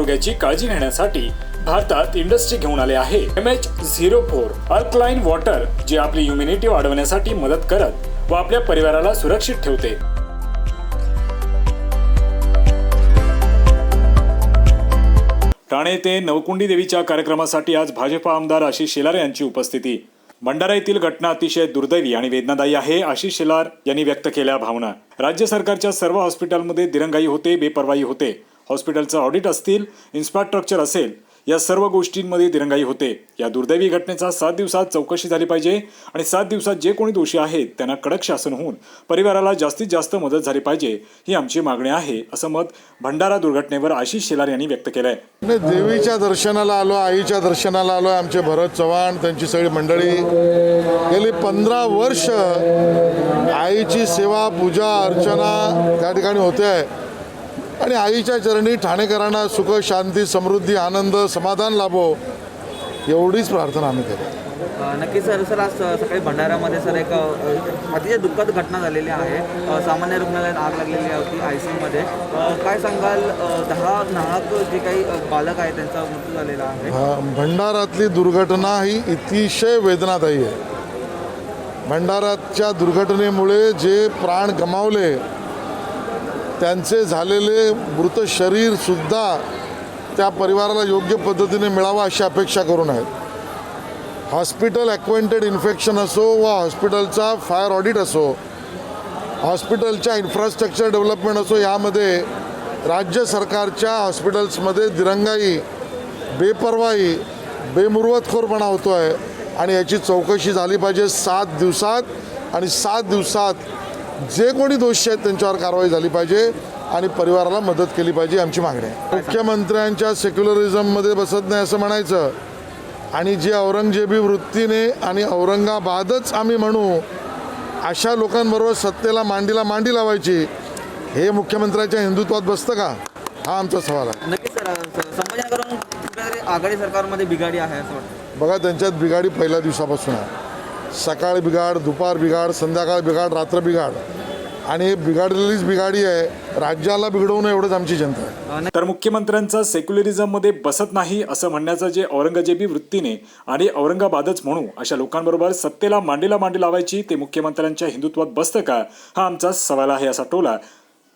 आरोग्याची काळजी घेण्यासाठी भारतात इंडस्ट्री घेऊन आले आहे. M H zero four alkaline water जे आपली इम्युनिटी वाढवण्यासाठी मदत करत व आपल्या परिवाराला सुरक्षित ठेवते. ठाणे येथे नवकुंडी देवीच्या कार्यक्रमासाठी आज भाजपा आमदार आशिष शेलार यांची उपस्थिती. भंडारा येथील घटना अतिशय दुर्दैवी आणि वेदनादायी आहे आशिष शेलार यांनी व्यक्त केल्या भावना. राज्य सरकारच्या सर्व हॉस्पिटलमध्ये दिरंगाई होते बेपरवाई होते. हॉस्पिटलचं ऑडिट असतील इन्फ्रास्ट्रक्चर असेल या सर्व गोष्टींमध्ये दिरंगाई होते. या दुर्दैवी घटनेचा सात दिवसात चौकशी झाली पाहिजे आणि सात दिवसात जे कोणी दोषी आहेत त्यांना कडक शासन होऊन परिवाराला जास्तीत जास्त मदत झाली पाहिजे ही आमची मागणी आहे असं मत भंडारा दुर्घटनेवर आशिष शेलार यांनी व्यक्त केलंय. देवीच्या दर्शनाला आलो आईच्या दर्शनाला आलो आमचे भरत चव्हाण त्यांची सगळी मंडळी. गेली पंधरा वर्ष आईची सेवा पूजा अर्चना त्या ठिकाणी होते आहे. आणि आईच्या चरणी ठाणेकरांना सुख शांती समृद्धी आनंद समाधान लाभो एवढीच प्रार्थना आम्ही करतो अ, नक्कीच सर सर आज सकाळी भंडाऱ्यामध्ये सर एक अतिशय दुःखद घटना झालेली आहे. सामान्य रुग्णालयात आग लागलेली होती आय सी यूमध्ये काय सांगाल दहा नाहक जे काही बालक आहेत त्यांचा मृत्यू झालेला आहे? भंडारातली दुर्घटना ही अतिशय वेदनादायी आहे. भंडाराच्या दुर्घटनेमुळे जे प्राण गमावले त्यांचे झालेले मृत शरीरसुद्धा त्या परिवाराला योग्य पद्धतीने मिळावं अशी अपेक्षा करून आहेत हॉस्पिटल ॲक्वेंटेड इन्फेक्शन असो वा हॉस्पिटलचा फायर ऑडिट असो हॉस्पिटलच्या इन्फ्रास्ट्रक्चर डेव्हलपमेंट असो यामध्ये राज्य सरकारच्या हॉस्पिटल्समध्ये दिरंगाई बेपरवाई बेमुर्वतखोरपणा होतो आहे आणि याची चौकशी झाली पाहिजे सात दिवसात आणि सात दिवसात जे कोणी दोषी आहेत त्यांच्यावर कारवाई झाली पाहिजे आणि परिवाराला मदत केली पाहिजे आमची मागणी आहे. मुख्यमंत्र्यांच्या सेक्युलरिझममध्ये बसत नाही असं म्हणायचं. आणि जी औरंगजेबी वृत्तीने आणि औरंगाबादच आम्ही म्हणू अशा लोकांबरोबर सत्तेला मांडीला मांडी लावायची हे मुख्यमंत्र्यांच्या हिंदुत्वात बसतं का? हा आमचा सवाल आहे. आघाडी सरकारमध्ये बिघाडी आहे असं वाटतं. बघा त्यांच्यात बिघाडी पहिल्या दिवसापासून आहे. सकाळ बिघाड दुपार बिघाड संध्याकाळ बिघाड रात्र बिघाड. आणि बिघाडलेलीच बिघाडी आहे राज्याला बिघडवणं एवढंच आमची जनता आहे. तर मुख्यमंत्र्यांचा सेक्युलरिझममध्ये बसत नाही असं म्हणण्याचं जे औरंगजेबी वृत्तीने आणि औरंगाबादच म्हणू अशा लोकांबरोबर सत्तेला मांडीला मांडी लावायची ते मुख्यमंत्र्यांच्या हिंदुत्वात बसतं का हा आमचा सवाल आहे असा टोला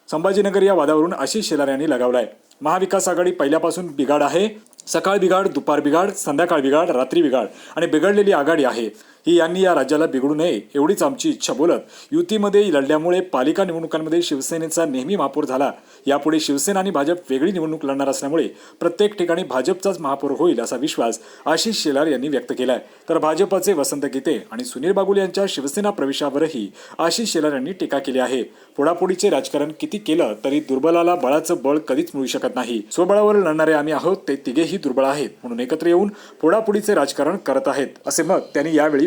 संभाजीनगर या वादावरून आशिष शेलार यांनी लगावलाय. महाविकास आघाडी पहिल्यापासून बिघाड आहे. सकाळ बिघाड दुपार बिघाड संध्याकाळ बिघाड रात्री बिघाड आणि बिघडलेली आघाडी आहे. ही यांनी या राज्याला बिघडू नये एवढीच आमची इच्छा बोलत युतीमध्ये लढल्यामुळे पालिका निवडणुकांमध्ये शिवसेनेचा नेहमी महापौर झाला. यापुढे शिवसेना आणि भाजप वेगळी निवडणूक लढणार असल्यामुळे प्रत्येक ठिकाणी भाजपचाच महापौर होईल असा विश्वास आशिष शेलार यांनी व्यक्त केलाय. तर भाजपचे वसंत गीते आणि सुनील बागुल यांच्या शिवसेना प्रवेशावरही आशिष शेलार यांनी टीका केली आहे. फोडाफोडीचे राजकारण किती केलं तरी दुर्बलाला बळाचं बळ कधीच मिळू शकत नाही. स्वबळावर लढणारे आम्ही आहोत ते तिघेही दुर्बळ आहेत म्हणून एकत्र येऊन फोडाफोडीचे राजकारण करत आहेत असे मत त्यांनी यावेळी